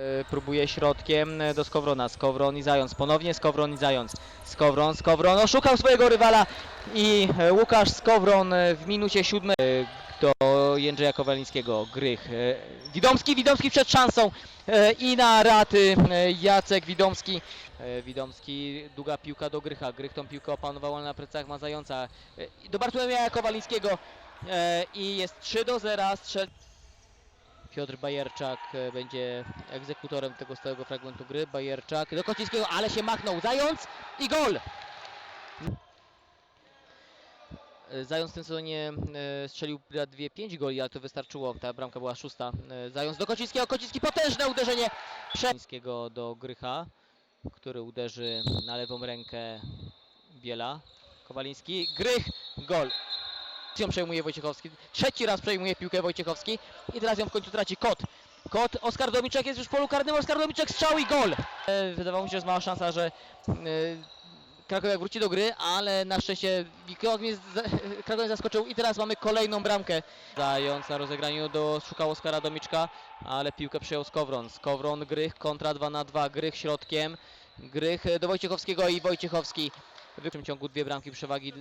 E, Próbuje środkiem e, do Skowrona. Skowron i Zając. Ponownie Skowron i Zając. Skowron, Skowron oszukał swojego rywala i e, Łukasz Skowron w minucie siódmej do Jędrzeja Kowalińskiego. Grych. Widomski, Widomski przed szansą i na raty Jacek Widomski. Widomski, długa piłka do Grycha. Grych tą piłkę opanował, na plecach ma Zająca. Do Bartłomieja Kowalińskiego i jest 3 do 0. Strzel... Piotr Bajerczak e, będzie egzekutorem tego stałego fragmentu gry. Bajerczak do Kocińskiego, ale się machnął. Zając i gol! E, Zając w tym sezonie e, strzelił dwie 5 goli, ale to wystarczyło. Ta bramka była szósta. Zając do Kocińskiego. Kociński potężne uderzenie. Kocińskiego do Grycha, który uderzy na lewą rękę Biela. Kowaliński. Grych. Gol. Ją przejmuje Wojciechowski. Trzeci raz przejmuje piłkę Wojciechowski. I teraz ją w końcu traci Kot. Kot, Oskar Domiczek jest już w polu karnym. Oskar Domiczek strzał i gol. E, wydawało mi się, że jest mała szansa, że e, Krakowiak wróci do gry, ale na szczęście Krakowiak zaskoczył i teraz mamy kolejną bramkę. Zając na rozegraniu do szukał Oskara Domiczka, ale piłkę przyjął Skowron. Skowron, Grych, kontra 2 na 2, Grych środkiem. Grych do Wojciechowskiego i Wojciechowski w ciągu dwie bramki przewagi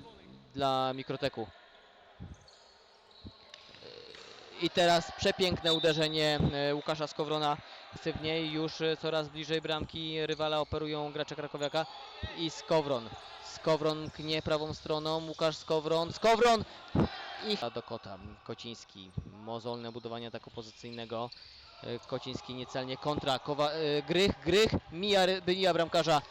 dla Mikroteku. I teraz przepiękne uderzenie e, Łukasza Skowrona. Aktywniej już e, coraz bliżej bramki rywala operują gracze Krakowiaka i Skowron. Skowron knie prawą stroną, Łukasz Skowron, Skowron i do kota. Kociński, mozolne budowanie ataku pozycyjnego. E, Kociński niecelnie kontra, Kowa, Grych, Grych, mija, mija bramkarza